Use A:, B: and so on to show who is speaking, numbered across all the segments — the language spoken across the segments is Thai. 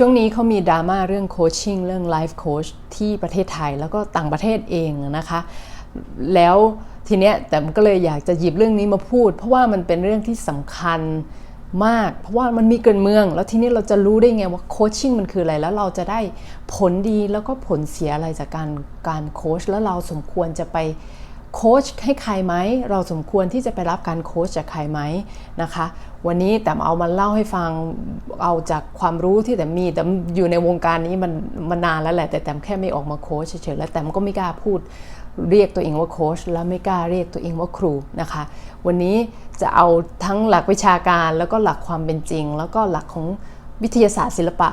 A: ช่วงนี้เขามีดราม่าเรื่องโคชชิ่งเรื่องไลฟ์โคชที่ประเทศไทยแล้วก็ต่างประเทศเองนะคะ แล้วทีเนี้ยแต่มันก็เลยอยากจะหยิบเรื่องนี้มาพูด เพราะว่ามันเป็นเรื่องที่สำคัญมาก เพราะว่ามันมีเกินเมือง แล้วทีนี้เราจะรู้ได้ไงว่าโคชชิ่งมันคืออะไร แล้วเราจะได้ผลดีแล้วก็ผลเสียอะไรจากการการโคชแล้วเราสมควรจะไป โค้ชให้ใครไหม เราสมควรที่จะไปรับการโค้ชจากใครไหมนะคะ วันนี้แต่เอามาเล่าให้ฟังเอาจากความรู้ที่แต่มีแต่อยู่ในวงการนี้มันมันนานแล้วแหละ แต่แต่แค่ไม่ออกมาโค้ชเฉยๆแล้วแต่ก็ไม่กล้าพูดเรียกตัวเองว่าโค้ชแล้วไม่กล้าเรียกตัวเองว่าครูนะคะ วันนี้จะเอาทั้งหลักวิชาการแล้วก็หลักความเป็นจริง แล้วก็หลักของ วิทยาศาสตร์ศิลปะ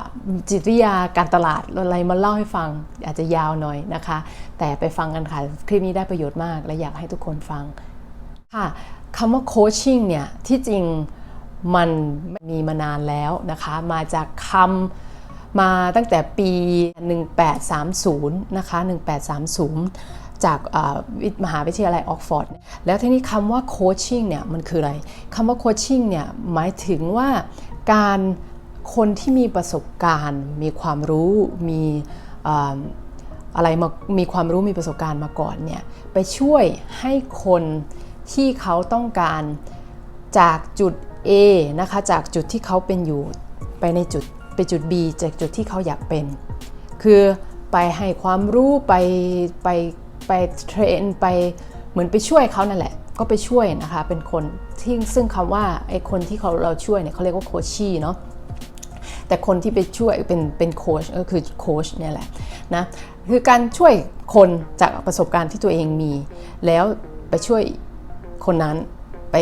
A: จิตวิทยาการตลาดอะไรมาเล่าให้ฟังอาจจะยาวหน่อยนะคะ แต่ไปฟังกันค่ะ คลิปนี้ได้ประโยชน์มาก และอยากให้ทุกคนฟังค่ะคำว่าโคชชิ่งเนี่ยที่จริงมันมีมานานแล้วนะคะ มาจากคำมาตั้งแต่ปี 1830 นะคะ 1830 จากมหาวิทยาลัยออกฟอร์ด แล้วทีนี้คำว่าโคชชิ่งเนี่ยมันคืออะไรคำว่าโคชชิ่งเนี่ยหมายถึงว่าการ คนที่มีประสบการณ์ มีความรู้มีอะไรมามีความรู้มีประสบการณ์มาก่อนเนี่ยไปช่วยให้คนที่เขาต้องการจากจุด A นะคะจากจุดที่เขาเป็นอยู่ไปในจุดไปจุด B จากจุดที่เขาอยากเป็น คือไปให้ความรู้ไปไปไปเทรนไปเหมือนไปช่วยเขานั่นแหละ ก็ไปช่วยนะคะเป็นคนที่ซึ่งคำว่าไอ้คนที่เขาเราช่วยเนี่ยเขาเรียกว่าโคชชี่เนาะ แต่คนที่ไปช่วยเป็นเป็นโค้ชก็คือโค้ชเนี่ยแหละนะคือการช่วยคนจากประสบการณ์ที่ตัวเองมี แล้วไปช่วยคนนั้นไป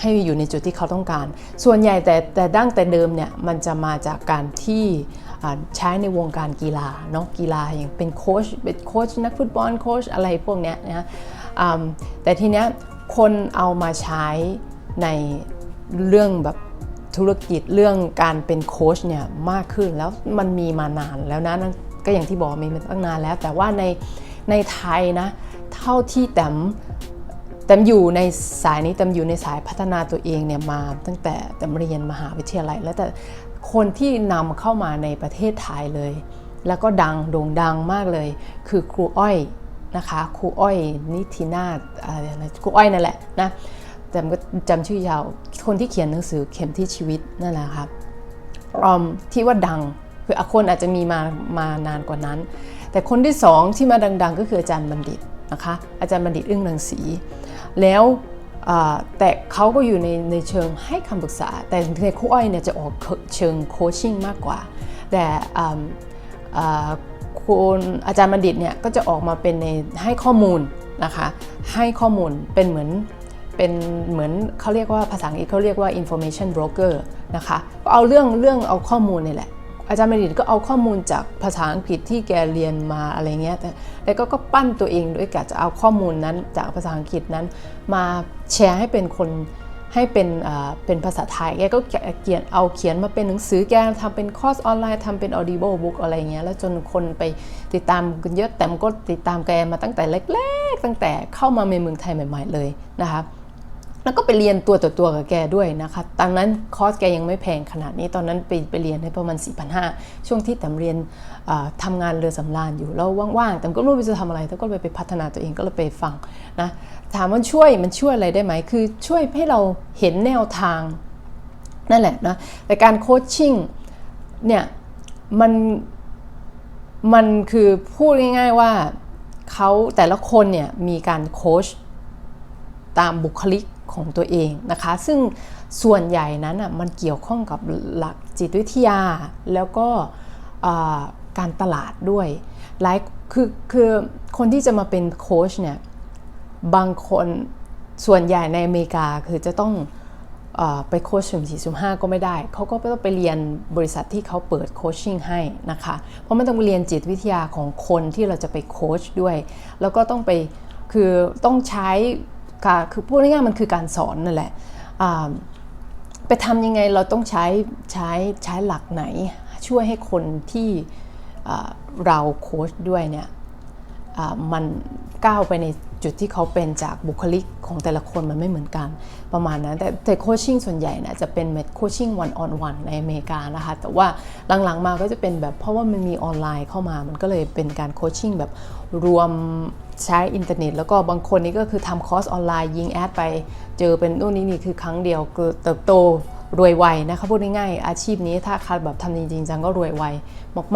A: ให้อยู่ในจุดที่เขาต้องการ ส่วนใหญ่แต่แต่ดั้งแต่เดิมเนี่ยมันจะมาจากการที่ใช้ในวงการกีฬาเนาะกีฬาอย่างเป็นโค้ชเป็นโค้ชนักฟุตบอลโค้ชอะไรพวกเนี้ยนะแต่ทีเนี้ยคนเอามาใช้ในเรื่องแบบ ธุรกิจเรื่องการเป็นโค้ชเนี่ยมากขึ้นแล้วมันมีมานานแล้วนะก็อย่างที่บอกมีมาตั้งนานแล้ว แต่ว่าในในไทยนะเท่าที่แต้มแต้มอยู่ในสายนี้แต้มอยู่ในสายพัฒนาตัวเองเนี่ยมาตั้งแต่แต้มเรียนมหาวิทยาลัย แล้วแต่คนที่นำเข้ามาในประเทศไทยเลย แล้วก็ดังโด่งดังมากเลย คือครูอ้อยนะคะครูอ้อยนิตินาอะไรครูอ้อยนั่นแหละนะแต่ก็จำชื่อยาว คนที่เขียนหนังสือเข็มที่ชีวิตนั่นแหละครับที่ว่าดังคือคนอาจจะมีมามานานกว่านั้น แต่คนที่สองที่มาดัง ๆ ก็คืออาจารย์บัณฑิตนะคะอาจารย์บัณฑิตอึ้งรังสี แล้วแต่เขาก็อยู่ในในเชิงให้คำปรึกษา แต่ในครูอ้อยเนี่ยจะออกเชิงโคชชิ่งมากกว่า แต่คุณอาจารย์บัณฑิตเนี่ยก็จะออกมาเป็นในให้ข้อมูลนะคะให้ข้อมูลเป็นเหมือน เป็นเหมือนเขาเรียกว่าภาษาอังกฤษเขาเรียกว่า information broker นะคะก็เอาเรื่องเรื่องเอาข้อมูลนี่แหละ อาจารย์มดิตก็เอาข้อมูลจากภาษาอังกฤษที่แกเรียนมาอะไรเงี้ยแต่แก็ก็ปั้นตัวเองด้วยการจะเอาข้อมูลนั้นจากภาษาอังกฤษนั้น มาแชร์ให้เป็นคนให้เป็นเป็นภาษาไทย แกก็เขียนเอาเขียนมาเป็นหนังสือแกทำเป็นคอร์สออนไลน์ทำเป็น audible book อะไรเงี้ย แล้วจนคนไปติดตามกันเยอะแต่มันก็ติดตามแกมาตั้งแต่เล็ก ๆ ตั้งแต่เข้ามาในเมืองไทยใหม่ ๆ เลยนะคะ แล้วก็ไปเรียนตัวต่อตัวกับแกด้วยนะคะตอนนั้นคอร์สแกยังไม่แพงขนาดนี้ตอนนั้นไปไปเรียนให้ประมาณ 4 5 0 0 ช่วงที่แต่เรียนทำงานเรือสำราญอยู่แล้วว่างๆแต่ก็ไม่รู้จะทำอะไรแต่ก็เลยไปพัฒนาตัวเองก็เลยไปฟังนะถามว่าช่วยมันช่วยอะไรได้ไหมคือช่วยให้เราเห็นแนวทางนั่นแหละนะแต่การโคชชิ่งเนี่ยมันมันคือพูดง่าย ๆว่าเขาแต่ละคนเนี่ยมีการโคชตามบุคลิก ของตัวเองนะคะ ซึ่งส่วนใหญ่นั้นอะมันเกี่ยวข้องกับหลักจิตวิทยา แล้วก็การตลาดด้วยหลายคือคือคนที่จะมาเป็นโค้ชเนี่ยบางคนส่วนใหญ่ในอเมริกาคือจะต้องอไปโค้ชสุ่มสี่สุ่มห้าก็ไม่ได้ เขาก็ต้องไปเรียนบริษัทที่เขาเปิดโคชชิ่งให้นะคะ เพราะมันต้องเรียนจิตวิทยาของคนที่เราจะไปโค้ชด้วย แล้วก็ต้องไปคือต้องใช้ คือพูดง่ายๆมันคือการสอนนั่นแหละไปทำยังไงเราต้องใช้ใช้ใช้หลักไหน ช่วยให้คนที่เราโค้ชด้วยเนี่ยมันก้าวไปในจุดที่เขาเป็นจากบุคลิกของแต่ละคนมันไม่เหมือนกันประมาณนั้น แต่แต่โคชชิ่งส่วนใหญ่นะจะเป็นเมดโคชชิ่งวันออนวันในอเมริกานะคะ แต่ว่าหลังๆมาก็จะเป็นแบบเพราะว่ามันมีออนไลน์เข้ามามันก็เลยเป็นการโคชชิ่งแบบรวม ใช้อินเทอร์เน็ต แล้วก็บางคนนี่ก็คือทำคอร์สออนไลน์ยิงแอดไป เจอเป็นนู่นนี่นี่คือครั้งเดียวคือเติบโตรวยไวนะคะพูดง่ายๆอาชีพนี้ถ้าใครแบบทำจริงๆจังก็รวยไว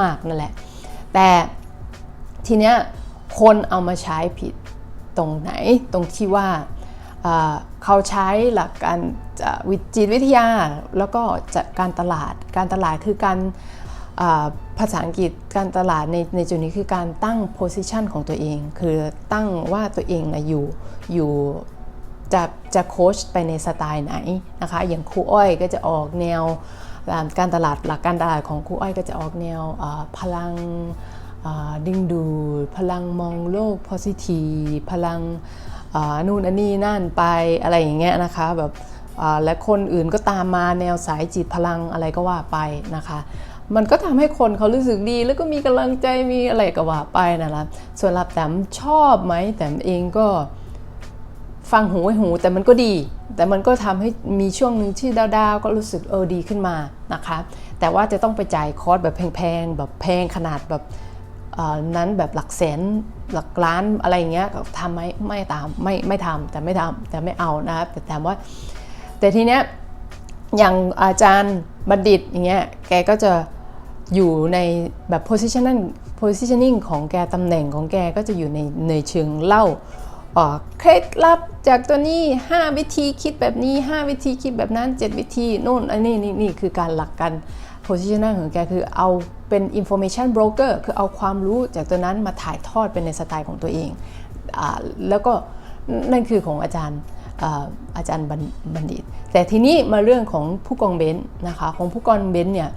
A: มากๆนั่นแหละ แต่ทีเนี้ยคนเอามาใช้ผิดตรงไหนตรงที่ว่าเขาใช้หลักการจะวิจิตวิทยา แล้วก็จัดการตลาด การตลาดคือการ ภาษาอังกฤษการตลาดในในจุดนี้คือการตั้ง position ของตัวเอง คือตั้งว่าตัวเองนะอยู่อยู่จะจะโค้ชไปในสไตล์ไหนนะคะ อย่างครูอ้อยก็จะออกแนวการตลาดหลักการตลาดของครูอ้อยก็จะออกแนวพลังดึงดูดพลังมองโลก positive พลังนู่นอันนี้นั่นไปอะไรอย่างเงี้ยนะคะแบบและคนอื่นก็ตามมาแนวสายจิตพลังอะไรก็ว่าไปนะคะ มันก็ทำให้คนเขารู้สึกดี แล้วก็มีกำลังใจมีอะไรก็ว่าไปนะคะส่วนรับแต้มชอบไหมแต่เองก็ฟังหูไว้หูแต่มันก็ดี แต่มันก็ทำให้มีช่วงหนึ่งที่ดาวๆก็รู้สึกเออดีขึ้นมานะคะแต่ว่าจะต้องไปจ่ายคอร์สแบบแพงๆแบบแพงขนาดแบบนั้นแบบหลักแสนหลักล้านอะไรเงี้ยทำไหมไม่ตามไม่ไม่ทำแต่ไม่ทำแต่ไม่เอานะครับแต่แต่ว่า แต่ทีเนี้ยอย่างอาจารย์บัณฑิตอย่างเงี้ยแกก็จะ อยู่ในแบบ positioning positioning ของแกตำแหน่งของแกก็จะอยู่ในในเชิงเล่าเคล็ดลับจากตัวนี้ 5 วิธีคิดแบบนี้ 5 วิธีคิดแบบนั้น 7 วิธีโน่นอันนี้นี่นี่คือการหลักการ positioning ของแกคือเอาเป็น information broker คือเอาความรู้จากตัวนั้นมาถ่ายทอดเป็นในสไตล์ของตัวเองอแล้วก็นั่นคือของอาจารย์อาจารย์บัณบัณฑิต แต่ทีนี้มาเรื่องของผู้กองเบนซ์นะคะของผู้กองเบนซ์เนี่ย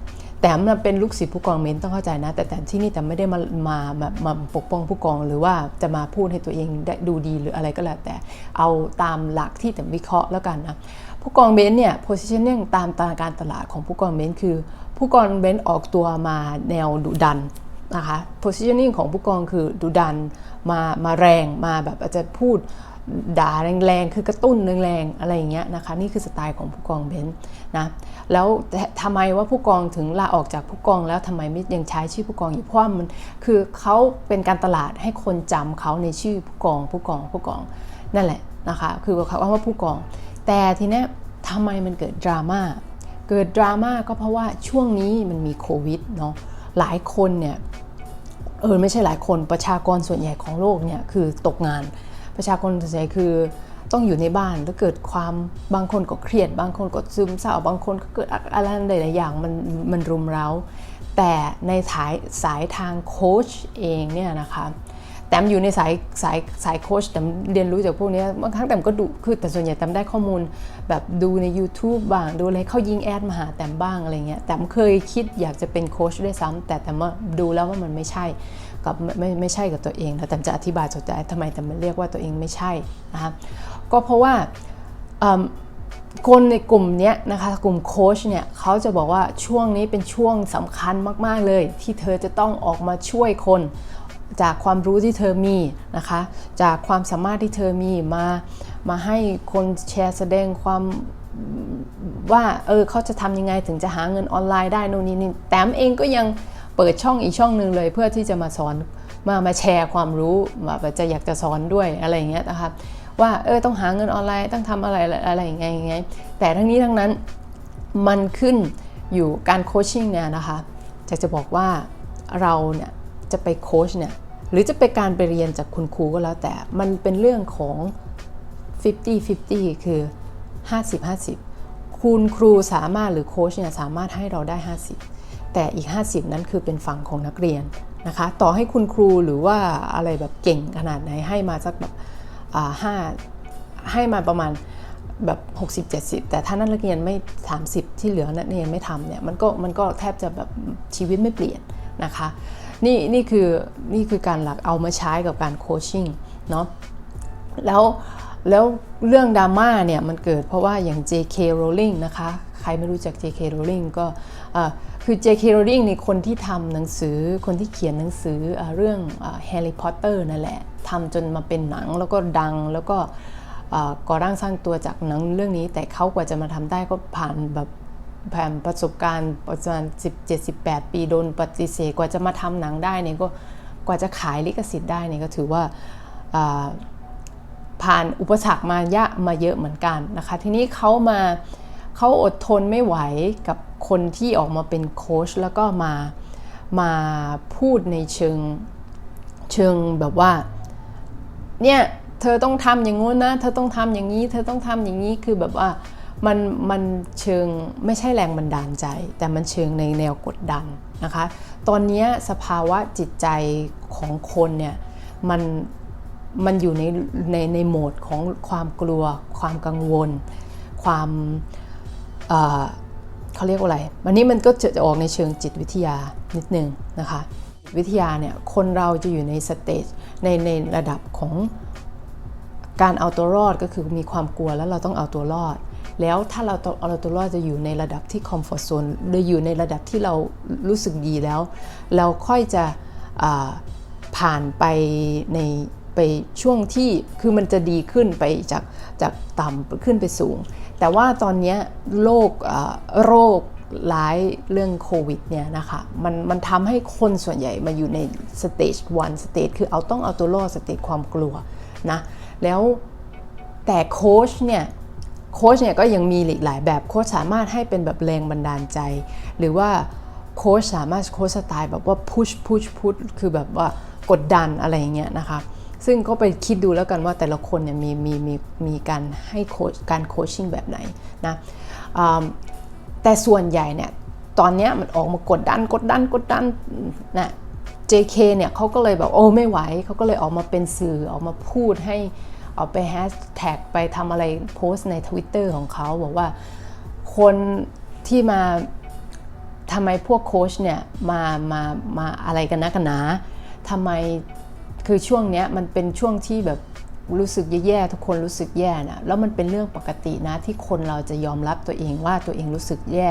A: แต่มันเป็นลูกศิษย์ผู้กองเบนซ์ต้องเข้าใจนะ แต่แต่ที่นี่แต่ไม่ได้มามามามาปกป้องผู้กองหรือว่าจะมาพูดให้ตัวเองได้ดูดีหรืออะไรก็แล้วแต่เอาตามหลักที่แต่วิเคราะห์แล้วกันนะผู้กองเบนซ์เนี่ย positioning ตามตาการตลาดของผู้กองเบนซ์คือ ผู้กองเบนซ์ออกตัวมาแนวดุดันนะคะ positioning ของผู้กองคือดุดันมามาแรงมาแบบอาจจะพูด ด่าแรงๆ คือกระตุ้นแรงๆ อะไรอย่างเงี้ยนะคะ นี่คือสไตล์ของผู้กองเบนซ์นะ แล้วทำไมว่าผู้กองถึงลาออกจากผู้กองแล้วทำไมไม่ยังใช้ชื่อผู้กองอยู่ เพราะมันคือเขาเป็นการตลาดให้คนจำเขาในชื่อผู้กอง ผู้กอง ผู้กอง นั่นแหละนะคะ คือเขาว่าผู้กอง แต่ทีเนี้ยทำไมมันเกิดดราม่า เกิดดราม่าก็เพราะว่าช่วงนี้มันมีโควิดเนาะ หลายคนเนี่ย เออไม่ใช่หลายคน ประชากรส่วนใหญ่ของโลกเนี่ยคือตกงาน ประชากรส่วนใหญ่คือต้องอยู่ในบ้านแล้วเกิดความบางคนก็เครียด บางคนก็ซึมเศร้าบางคนก็เกิดอะไรหลายๆอย่างมันมันรุมเร้า แต่ในสายสายทางโค้ชเองเนี่ยนะคะ ต้มอยู่ในสายสายสายโค้ชแต่เรียนรู้จากพวกนี้บางครั้งแต้มก็ดูคือแต่ส่วนใหญ่แต้มได้ข้อมูลแบบดูใน YouTube บ้างดูอะไรเขายิงแอดมาหาแต้มบ้างอะไรเงี้ยแต้มเคยคิดอยากจะเป็นโค้ชด้วยซ้ำแต่แต่มาดูแล้วว่ามันไม่ใช่กับไม่ไม่ใช่กับตัวเองนะแต่จะอธิบายสนใจทำไมแต่มันเรียกว่าตัวเองไม่ใช่นะคะก็เพราะว่าคนในกลุ่มนี้นะคะกลุ่มโค้ชเนี่ยเขาจะบอกว่าช่วงนี้เป็นช่วงสำคัญมาก ๆ เลย ที่เธอจะต้องออกมาช่วยคน จากความรู้ที่เธอมีนะคะ จากความสามารถที่เธอมีมามาให้คนแชร์แสดงความว่าเออเขาจะทำยังไงถึงจะหาเงินออนไลน์ได้นู่นนี่นี่แต้มเองก็ยังเปิดช่องอีกช่องหนึ่งเลยเพื่อที่จะมาสอนมามาแชร์ความรู้แบบจะอยากจะสอนด้วยอะไรอย่างเงี้ยนะคะว่าเออต้องหาเงินออนไลน์ต้องทำอะไรอะไรอย่างเงี้ยอย่างเงี้ยแต่ทั้งนี้ทั้งนั้นมันขึ้นอยู่การโคชชิ่งเนี่ยนะคะจะจะบอกว่าเราเนี่ยจะไปโคชเนี่ย หรือจะไปการไปเรียนจากคุณครูก็แล้วแต่ มันเป็นเรื่องของ 50-50 คือ 50-50 คุณครูสามารถหรือโค้ชเนี่ยสามารถให้เราได้ 50 แต่อีก 50 นั้นคือเป็นฝั่งของนักเรียนนะคะ ต่อให้คุณครูหรือว่าอะไรแบบเก่งขนาดไหนให้มาสักแบบห้าให้มาประมาณแบบ 60-70 แต่ถ้านักเรียนไม่ 30 ที่เหลือนักเรียนไม่ทำเนี่ยมันก็มันก็แทบจะแบบชีวิตไม่เปลี่ยนนะคะ นี่นี่คือนี่คือการหลักเอามาใช้กับการโคชชิ่งเนาะแล้วแล้วเรื่องดราม่าเนี่ยมันเกิดเพราะว่าอย่าง JK Rowling นะคะ ใครไม่รู้จัก JK Rowling ก็คือ J.K. Rowling นี่คนที่ทำหนังสือคนที่เขียนหนังสือเอ่อเรื่องแฮร์รี่พอตเตอร์นั่นแหละทำจนมาเป็นหนังแล้วก็ดังแล้วก็ก่อร่างสร้างตัวจากหนังเรื่องนี้ แต่เขากว่าจะมาทำได้ก็ผ่านแบบ ผ่านประสบการณ์ประมาณ17 18ปีโดนปฏิเสธกว่าจะมาทำหนังได้เนี่ยก็กว่าจะขายลิขสิทธิ์ได้เนี่ยก็ถือว่าอ่าผ่านอุปสรรคมายะมาเยอะเหมือนกันนะคะ ทีนี้เขามาเขาอดทนไม่ไหวกับคนที่ออกมาเป็นโค้ชแล้วก็มามาพูดในเชิงเชิงแบบว่าเนี่ยเธอต้องทำอย่างงู้นนะ เธอต้องทำอย่างนี้ เธอต้องทำอย่างนี้คือแบบว่า มันมันเชิงไม่ใช่แรงบันดาลใจ แต่มันเชิงในแนวกดดันนะคะ ตอนนี้สภาวะจิตใจของคนเนี่ยมันมันอยู่ในในในโหมดของความกลัว ความกังวล ความเเขาเรียกว่าอะไรวันนี้มันก็จะออกในเชิงจิตวิทยานิดนึงนะคะจิตวิทยาเนี่ยคนเราจะอยู่ในสเตจในในระดับของการเอาตัวรอดก็คือมีความกลัวแล้วเราต้องเอาตัวรอด แล้วถ้าเราเอาตัวรอดจะอยู่ในระดับที่คอมฟอร์ z โซนหรือยู่ในระดับที่เรารู้สึกดีแล้ว เราค่อยจะผ่านไปในไปช่วงที่คือมันจะดีขึ้นไปจากจากต่ำขึ้นไปสูง แต่ว่าตอนนี้โรคโรคร้ายเรื่องโควิดเนี่ยนะคะมันมันทำให้คนส่วนใหญ่มาอยู่ในสเตจวันสเตจคือเอาต้องเอาตัวรอดสเตจความกลัวนะแล้วแต่โค้ชเนี่ย โค้ชเนี่ยก็ยังมีหลากหลายแบบโค้ชสามารถให้เป็นแบบแรงบันดาลใจ หรือว่าโค้ชสามารถโค้ชสไตล์แบบว่า push push push คือแบบว่ากดดันอะไรอย่างเงี้ยนะคะซึ่งก็ไปคิดดูแล้วกันว่าแต่ละคนเนี่ยมีมีมีมีการให้โค้ชการโคชชิ่งแบบไหนนะแต่ส่วนใหญ่เนี่ยตอนนี้มันออกมากดดันกดดันกดดันนะ JK เนี่ยเขาก็เลยแบบโอ้ไม่ไหวเขาก็เลยออกมาเป็นสื่อออกมาพูดให้ ออกไปแฮชแท็กไปทำอะไรโพสต์ใน Twitter ของเขาบอกว่าคนที่มาทำไมพวกโค้ชเนี่ยมามามาอะไรกันนะกันนะทำไมคือช่วงเนี้ยมันเป็นช่วงที่แบบรู้สึกแย่ๆทุกคนรู้สึกแย่นะแล้วมันเป็นเรื่องปกตินะที่คนเราจะยอมรับตัวเองว่าตัวเองรู้สึกแย่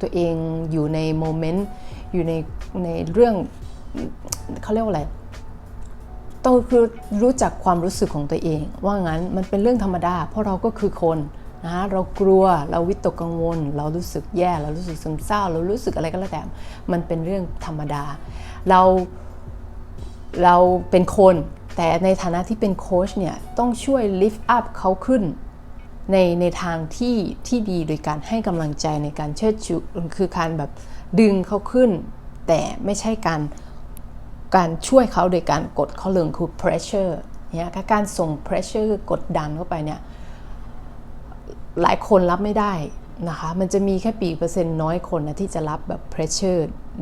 A: ตัวเองอยู่ในโมเมนต์อยู่ในในเรื่องเขาเรียกว่าอะไร ต้องคือรู้จักความรู้สึกของตัวเอง ว่างั้นมันเป็นเรื่องธรรมดา เพราะเราก็คือคนนะเรากลัวเราวิตกกังวล เรารู้สึกแย่ เรารู้สึกซึมเศร้า เรารู้สึกอะไรก็แล้วแต่มันเป็นเรื่องธรรมดา เราเราเป็นคน แต่ในฐานะที่เป็นโค้ชเนี่ยต้องช่วยลิฟต์อัพเขาขึ้นในในทางที่ที่ดีโดยการให้กำลังใจในการเชิดชูคือการแบบดึงเขาขึ้น แต่ไม่ใช่การ การช่วยเขาโดยการกดเขาเรื่องคือ pressure เนี่ยการส่ง pressure กดดันเข้าไปเนี่ยหลายคนรับไม่ได้นะคะมันจะมีแค่ปีเปอร์เซ็นต์น้อยคนนะที่จะรับแบบ pressure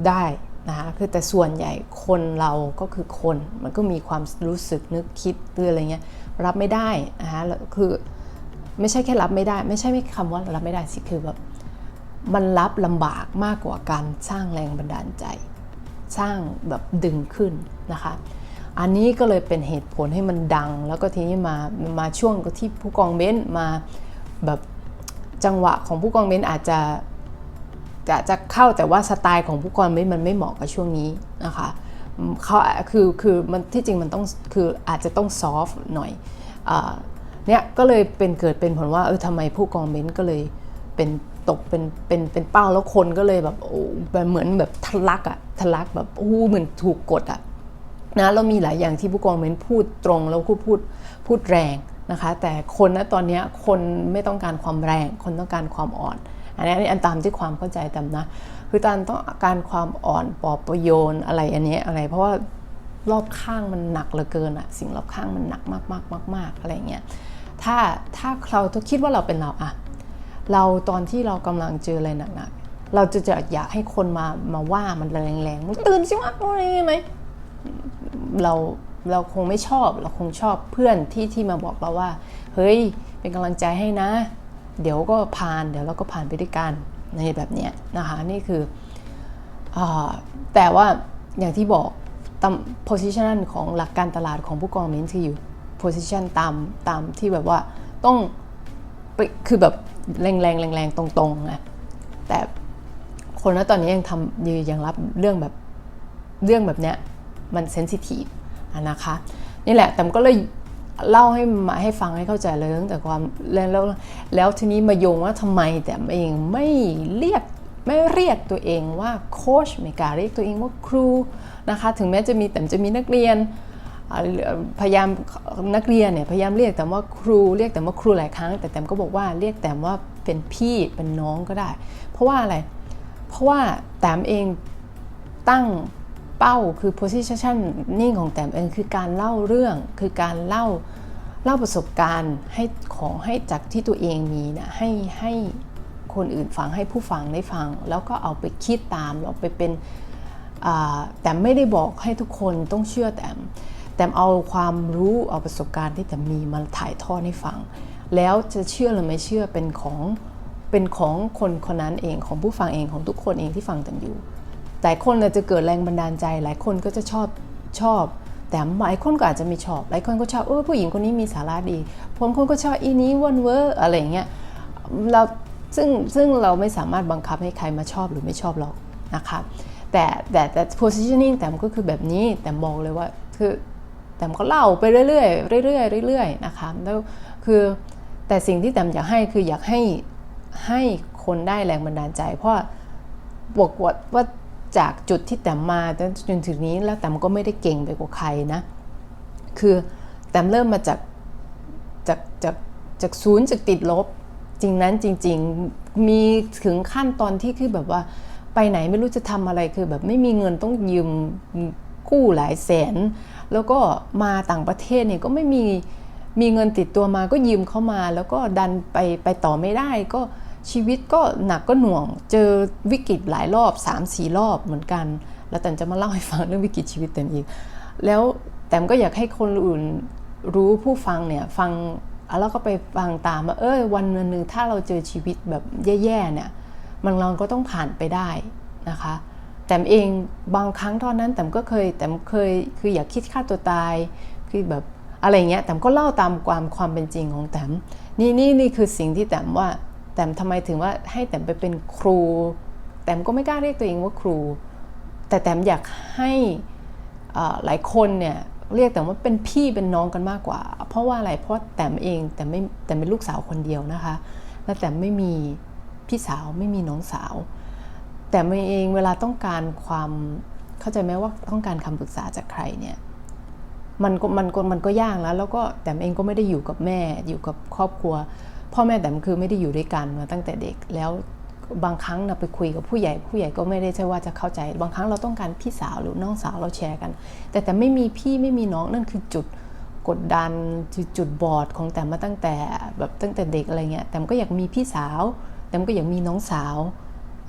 A: ได้นะคะคือแต่ส่วนใหญ่คนเราก็คือคนมันก็มีความรู้สึกนึกคิดหรืออะไรเงี้ยรับไม่ได้นะคะคือไม่ใช่แค่รับไม่ได้ ไม่ใช่ไม่คำว่ารับไม่ได้สิคือแบบมันรับลำบากมากกว่าการสร้างแรงบันดาลใจ สร้างแบบดึงขึ้นนะคะ อันนี้ก็เลยเป็นเหตุผลให้มันดัง แล้วก็ทีนี้มามาช่วงที่ผู้กองเบ้นมาแบบจังหวะของผู้กองเบ้นอาจจะจะจะเข้าแต่ว่าสไตล์ของผู้กองเบ้นมันไม่เหมาะกับช่วงนี้นะคะเขาคือคือมันที่จริงมันต้องคืออาจจะต้องซอฟหน่อยเนี่ยก็เลยเป็นเกิดเป็นผลว่าเออทำไมผู้กองเบ้นก็เลยเป็น ตกเป็นเป็นเป็นเป้าแล้วคนก็เลยแบบโอ้แบบเหมือนแบบทะลักอะทะลักแบบโอ้เหมือนถูกกดอะนะเรามีหลายอย่างที่ผู้กองเบ้นพูดตรงแล้วก็พูดพูดแรงนะคะ แต่คนนะตอนนี้คนไม่ต้องการความแรง คนต้องการความอ่อน อันนี้อันตามที่ความเข้าใจตามนะ คือตอนต้องการความอ่อนปอบประโยนอะไรอันนี้อะไร เพราะว่ารอบข้างมันหนักเหลือเกินอะสิ่งรอบข้างมันหนักมากมากมากมากอะไรเงี้ยถ้าถ้าเราคิดว่าเราเป็นเราอะ เราตอนที่เรากำลังเจออะไรหนักๆเราจะจะอยากให้คนมามาว่ามันแรงๆมันตื่นสิวะอะไรไหมเราเราคงไม่ชอบ เราคงชอบเพื่อนที่ที่มาบอกเราว่า เฮ้ย เป็นกำลังใจให้นะ เดี๋ยวก็ผ่าน เดี๋ยวเราก็ผ่านไปด้วยกันในแบบนี้นะคะนี่คืออแต่ว่าอย่างที่บอกตาม position ของหลักการตลาดของผู้กองเมนที่อยู่ position ตามตามที่แบบว่าต้องคือแบบ แรงแรงแรงแรงตรงๆไงแต่คนนะตอนนี้ยังทำยังยังรับเรื่องแบบเรื่องแบบเนี้ยมันเซนซิทีฟนะคะนี่แหละแต่ก็เลยเล่าให้มาให้ฟังให้เข้าใจเลยตั้งแต่ความแล้วแล้วแล้วทีนี้มาโยงว่าทำไมแต่เองไม่เรียกไม่เรียกตัวเองว่าโค้ชไม่กล้าเรียกตัวเองว่าครูนะคะ ถึงแม้จะมีแต่จะมีนักเรียน พยายามนักเรียนเนี่ยพยายามเรียกแต่ว่าครูเรียกแต่ว่าครูหลายครั้ง แต่แต้มก็บอกว่าเรียกแต่ว่าเป็นพี่เป็นน้องก็ได้ เพราะว่าอะไร เพราะว่าแต้มเองตั้งเป้าคือ position นิ่งของแต้มเองคือการเล่าเรื่องคือการเล่าเล่าประสบการณ์ให้ของให้จากที่ตัวเองมีนะให้ให้คนอื่นฟังให้ผู้ฟังได้ฟัง แล้วก็เอาไปคิดตามเอาไปเป็นแต่ไม่ได้บอกให้ทุกคนต้องเชื่อแต้ม แต่เอาความรู้เอาประสบการณ์ที่แต่มีมาถ่ายทอดให้ฟัง แล้วจะเชื่อหรือไม่เชื่อเป็นของเป็นของคนคนนั้นเองของผู้ฟังเองของทุกคนเองที่ฟังแต้มอยู่ แต่คนจะเกิดแรงบันดาลใจ หลายคนก็จะชอบชอบ แต่หลายคนก็อาจจะไม่ชอบหลายคนก็ชอบเออผู้หญิงคนนี้มีสาระดีบางคนก็ชอบอีนี้วันเวอร์อะไรอย่างเงี้ยเราซึ่งซึ่งเราไม่สามารถบังคับให้ใครมาชอบหรือไม่ชอบหรอกนะคะแต่แต่แต่ positioning แต่มก็คือแบบนี้แต่บอกเลยว่าคือ แต่มก็เล่าไปเรื่อยๆเรื่อยๆเรื่อยๆนะคะแล้วคือแต่สิ่งที่แต่มอยากให้คืออยากให้ให้คนได้แรงบันดาลใจ เพราะบอกว่าว่าจากจุดที่แต้มมาจนถึงนี้แล้วแต้มก็ไม่ได้เก่งไปกว่าใครนะ คือแต้มเริ่มมาจากจากจากจากศูนย์จากติดลบ จริงนั้นจริง ๆมีถึงขั้นตอนที่คือแบบว่าไปไหนไม่รู้จะทำอะไรคือแบบไม่มีเงินต้องยืมกู้หลายแสน แล้วก็มาต่างประเทศเนี่ยก็ไม่มีมีเงินติดตัวมาก็ยืมเข้ามา แล้วก็ดันไปไปต่อไม่ได้ ก็ชีวิตก็หนักก็หน่วง เจอวิกฤตหลายรอบ3-4รอบเหมือนกัน แล้วแต้มจะมาเล่าให้ฟังเรื่องวิกฤตชีวิตแต้มอีก แล้วแต้มก็อยากให้คนอื่นรู้ผู้ฟังเนี่ยฟังแล้วก็ไปฟังตามว่าเออวันหนึ่งถ้าเราเจอชีวิตแบบแย่ๆเนี่ยมันเราก็ต้องผ่านไปได้นะคะ แต้มเองบางครั้งตอนนั้นแต้มก็เคยแต้มเคยคืออยากคิดฆ่าตัวตายคือแบบอะไรเงี้ยแต้มก็เล่าตามความความเป็นจริงของแต้มนี่นี่นี่คือสิ่งที่แต้มว่าแต้มทำไมถึงว่าให้แต้มไปเป็นครู แต้มก็ไม่กล้าเรียกตัวเองว่าครู แต่แต้มอยากให้หลายคนเนี่ยเรียกแต่ว่าเป็นพี่เป็นน้องกันมากกว่า เพราะว่าอะไรเพราะแต้มเองแต่ไม่แต่เป็นลูกสาวคนเดียวนะคะ และแต้มไม่มีพี่สาวไม่มีน้องสาว แต่เองเวลาต้องการความเข้าใจไหมว่าต้องการคำปรึกษาจากใครเนี่ยมันก็มันก็มันก็ยากแล้ว แล้วก็แต้มเองก็ไม่ได้อยู่กับแม่อยู่กับครอบครัว พ่อแม่แต้มคือไม่ได้อยู่ด้วยกันมาตั้งแต่เด็กแล้วบางครั้งนะไปคุยกับผู้ใหญ่ผู้ใหญ่ก็ไม่ได้ใช่ว่าจะเข้าใจ บางครั้งเราต้องการพี่สาวหรือน้องสาวเราแชร์กัน แต่แต่ไม่มีพี่ไม่มีน้องนั่นคือจุดกดดันจุดจุดบอดของแต่มาตั้งแต่แบบตั้งแต่เด็กอะไรเงี้ยแต่ก็อยากมีพี่สาว แต่ก็อยากมีน้องสาว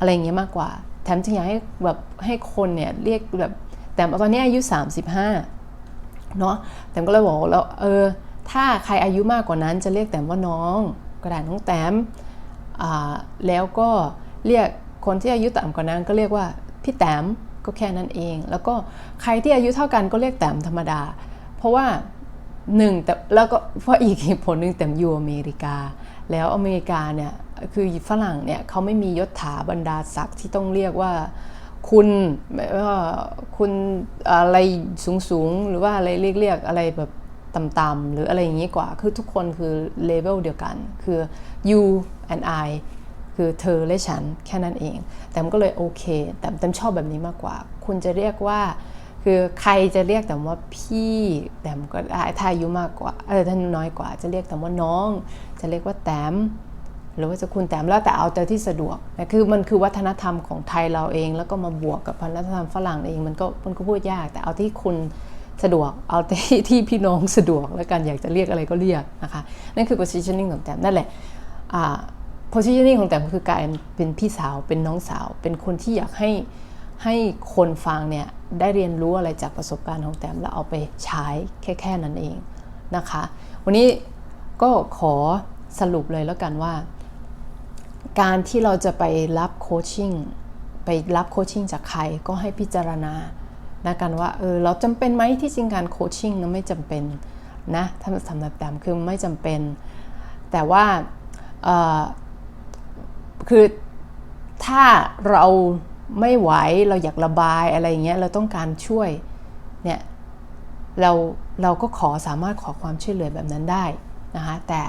A: อะไรเงี้ยมากกว่า แถมจึงอยากให้แบบให้คนเนี่ยเรียกแบบแต่ตอนนี้อายุ 35เนาะแต่ก็เลยบอกแล้วเออถ้าใครอายุมากกว่านั้นจะเรียกแต่ว่าน้องก็ได้น้องแต้มแล้วก็เรียกคนที่อายุต่ำกว่านั้นก็เรียกว่าพี่แต้มก็แค่นั้นเอง แล้วก็ใครที่อายุเท่ากันก็เรียกแต้มธรรมดา เพราะว่าหนึ่งแต่แล้วก็เพราะอีกเหตุผลหนึ่งแต้มอยู่อเมริกา แล้วอเมริกาเนี่ย คือฝรั่งเนี่ยเขาไม่มียศถาบรรดาศักดิ์ที่ต้องเรียกว่าคุณว่าคุณอะไรสูงๆ หรือว่าอะไรเรียกเรียกอะไรแบบต่ำๆหรืออะไรอย่างนี้กว่า คือทุกคนคือเลเวลเดียวกัน คือ you and I คือเธอและฉันแค่นั้นเอง แต่มก็เลยโอเค แต่แต่ชอบแบบนี้มากกว่า คุณจะเรียกว่า คือใครจะเรียกแต่ว่าพี่แต่มก็ได้ถ้าอายุมากกว่าเออท่านน้อยกว่า จะเรียกแต่ว่าน้อง จะเรียกว่าแต้ม หรือว่าจะคุณแต้มแล้วแต่เอาแต่ที่สะดวกนะคือมันคือวัฒนธรรมของไทยเราเอง แล้วก็มาบวกกับวัฒนธรรมฝรั่งเองมันก็มันก็พูดยาก แต่เอาที่คุณสะดวกเอาที่ที่พี่น้องสะดวกแล้วกันอยากจะเรียกอะไรก็เรียกนะคะนั่นคือ positioning ของแต้มนั่นแหละ positioning ของแต้มคือการเป็นพี่สาวเป็นน้องสาว เป็นคนที่อยากให้ให้คนฟังเนี่ยได้เรียนรู้อะไรจากประสบการณ์ของแต้มแล้วเอาไปใช้แค่แค่นั้นเองนะคะ วันนี้ก็ขอสรุปเลยแล้วกันว่า การที่เราจะไปรับโคชชิ่งไปรับโคชชิ่งจากใครก็ให้พิจารณานะกันว่าเออเราจำเป็นไหมที่จริงการโคชชิ่งนั้นไม่จำเป็นนะถ้าสำหรับแต้มคือไม่จำเป็น แต่ว่าคือถ้าเราไม่ไหวเราอยากระบายอะไรอย่างเงี้ยเราต้องการช่วยเนี่ยเราเราก็ขอสามารถขอความช่วยเหลือแบบนั้นได้นะคะแต่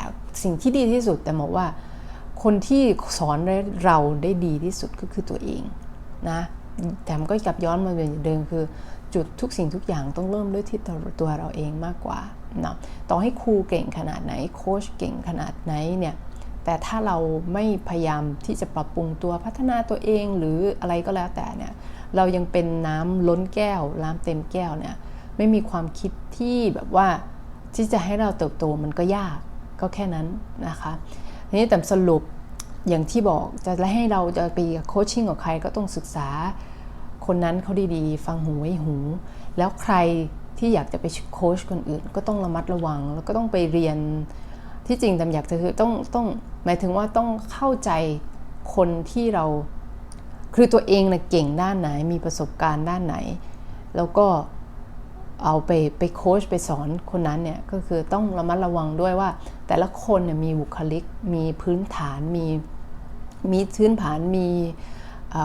A: สิ่งที่ดีที่สุดแต่บอกว่า คนที่สอนเราได้ดีที่สุดก็คือตัวเองนะแต่มันก็กลับย้อนมาเป็นอย่างเดิมคือ จุดทุกสิ่งทุกอย่างต้องเริ่มด้วยที่ตัวเราเองมากกว่านะต่อให้ครูเก่งขนาดไหนโค้ชเก่งขนาดไหนเนี่ยแต่ถ้าเราไม่พยายามที่จะปรับปรุงตัวพัฒนาตัวเองหรืออะไรก็แล้วแต่เนี่ยเรายังเป็นน้ำล้นแก้วน้ำเต็มแก้วเนี่ยไม่มีความคิดที่แบบว่าที่จะให้เราเติบโตมันก็ยากก็แค่นั้นนะคะทีนี้แต่สรุป อย่างที่บอกจะให้เราจะไปโคชชิ่งกับใครก็ต้องศึกษา คนนั้นเขาดีๆ ฟังหูไว้หู แล้วใครที่อยากจะไปโคชคนอื่น ก็ต้องระมัดระวัง แล้วก็ต้องไปเรียนที่จริงแต่อยากจะคือต้องต้องหมายถึงว่าต้องเข้าใจคนที่เรา คือตัวเองนะเก่งด้านไหน มีประสบการณ์ด้านไหน แล้วก็เอาไปไปโค้ชไปสอนคนนั้นเนี่ยก็คือต้องระมัดระวังด้วยว่า แต่ละคนเนี่ยมีบุคลิก มีพื้นฐานมี มีพื้นฐานมี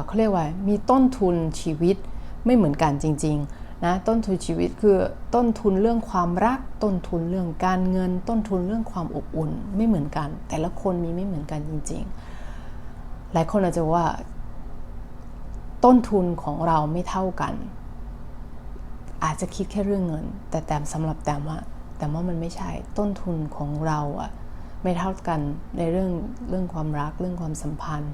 A: เขาเรียกว่ามีต้นทุนชีวิตไม่เหมือนกันจริงๆนะต้นทุนชีวิตคือต้นทุนเรื่องความรัก ต้นทุนเรื่องการเงิน ต้นทุนเรื่องความอบอุ่นไม่เหมือนกัน แต่ละคนมีไม่เหมือนกันจริง ๆ หลายคนอาจจะว่า ต้นทุนของเราไม่เท่ากัน อาจจะคิดแค่เรื่องเงิน แต่แต่สำหรับแต่ว่าแต่ว่ามันไม่ใช่ต้นทุนของเราอะ ไม่เท่ากันในเรื่องเรื่องความรัก เรื่องความสัมพันธ์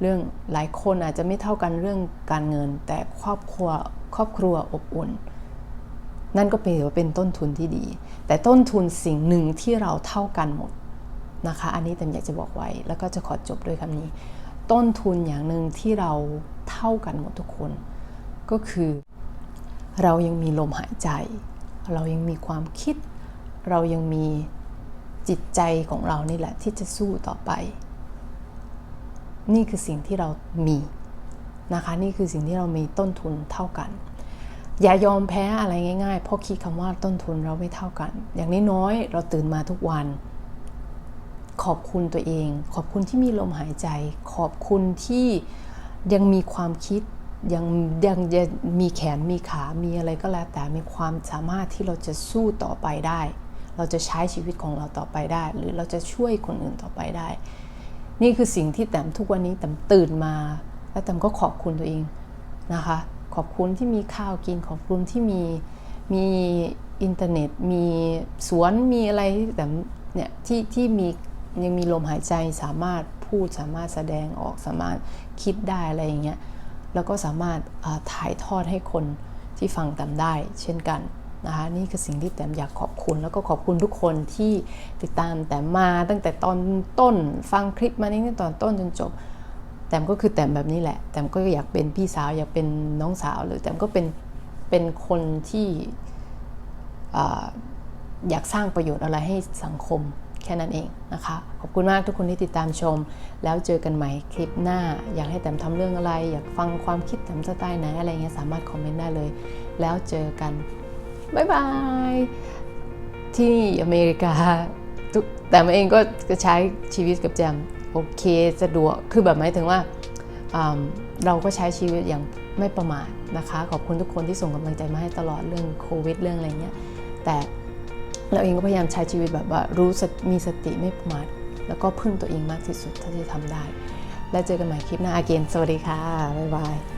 A: เรื่องหลายคนอาจจะไม่เท่ากันเรื่องการเงิน แต่ครอบครัวครอบครัวอบอุ่น นั่นก็เป็นว่าเป็นต้นทุนที่ดี แต่ต้นทุนสิ่งหนึ่งที่เราเท่ากันหมดนะคะ อันนี้แต่อยากจะบอกไว้แล้วก็จะขอจบด้วยคำนี้ ต้นทุนอย่างหนึ่งที่เราเท่ากันหมดทุกคน ก็คือ เรายังมีลมหายใจ เรายังมีความคิด เรายังมี จิตใจของเรานี่แหละที่จะสู้ต่อไป นี่คือสิ่งที่เรามีนะคะ นี่คือสิ่งที่เรามีต้นทุนเท่ากัน อย่ายอมแพ้อะไรง่ายๆ เพราะคิดคำว่าต้นทุนเราไม่เท่ากัน อย่างน้อยๆเราตื่นมาทุกวัน ขอบคุณตัวเอง ขอบคุณที่มีลมหายใจ ขอบคุณที่ยังมีความคิดยังยังยังมีแขนมีขา มีอะไรก็แล้วแต่มีความสามารถที่เราจะสู้ต่อไปได้ เราจะใช้ชีวิตของเราต่อไปได้ หรือเราจะช่วยคนอื่นต่อไปได้ นี่คือสิ่งที่แต้มทุกวันนี้แต้มตื่นมา แล้วแต้มก็ขอบคุณตัวเองนะคะ ขอบคุณที่มีข้าวกินขอบคุณที่มีมีอินเทอร์เน็ต มีสวนมีอะไรแต่เนี่ยที่ที่มียังมีลมหายใจสามารถพูดสามารถแสดงออกสามารถคิดได้อะไรอย่างเงี้ยแล้วก็สามารถถ่ายทอดให้คนที่ฟังแต้มได้ เช่นกัน นะคะนี่คือสิ่งที่แต้มอยากขอบคุณแล้วก็ขอบคุณทุกคนที่ติดตามแต้มมาตั้งแต่ตอนต้นฟังคลิปมานี่ตั้งแต่ตอนต้นจนจบแต้มก็คือแต้มแบบนี้แหละแต้มก็อยากเป็นพี่สาวอยากเป็นน้องสาวหรือแต้มก็เป็นเป็นคนที่อยากสร้างประโยชน์อะไรให้สังคมแค่นั้นเองนะคะ ขอบคุณมากทุกคนที่ติดตามชม แล้วเจอกันใหม่คลิปหน้า อยากให้แต้มทำเรื่องอะไร อยากฟังความคิดแต้มสไตล์ไหนอะไรเงี้ยสามารถคอมเมนต์ได้เลย แล้วเจอกัน บายบาย ที่อเมริกา แต่เองก็จะใช้ชีวิตกับแจมโอเคสะดวก คือแบบหมายถึงว่าเราก็ใช้ชีวิตอย่างไม่ประมาทนะคะ ขอบคุณทุกคนที่ส่งกำลังใจมาให้ตลอดเรื่องโควิดเรื่องอะไรเงี้ย แต่เราเองก็พยายามใช้ชีวิตแบบว่ารู้มีสติไม่ประมาท แล้วก็พึ่งตัวเองมากที่สุดเท่าที่ทำได้ แล้วเจอกันใหม่คลิปหน้าอาเกนสวัสดีค่ะ บ๊ายบาย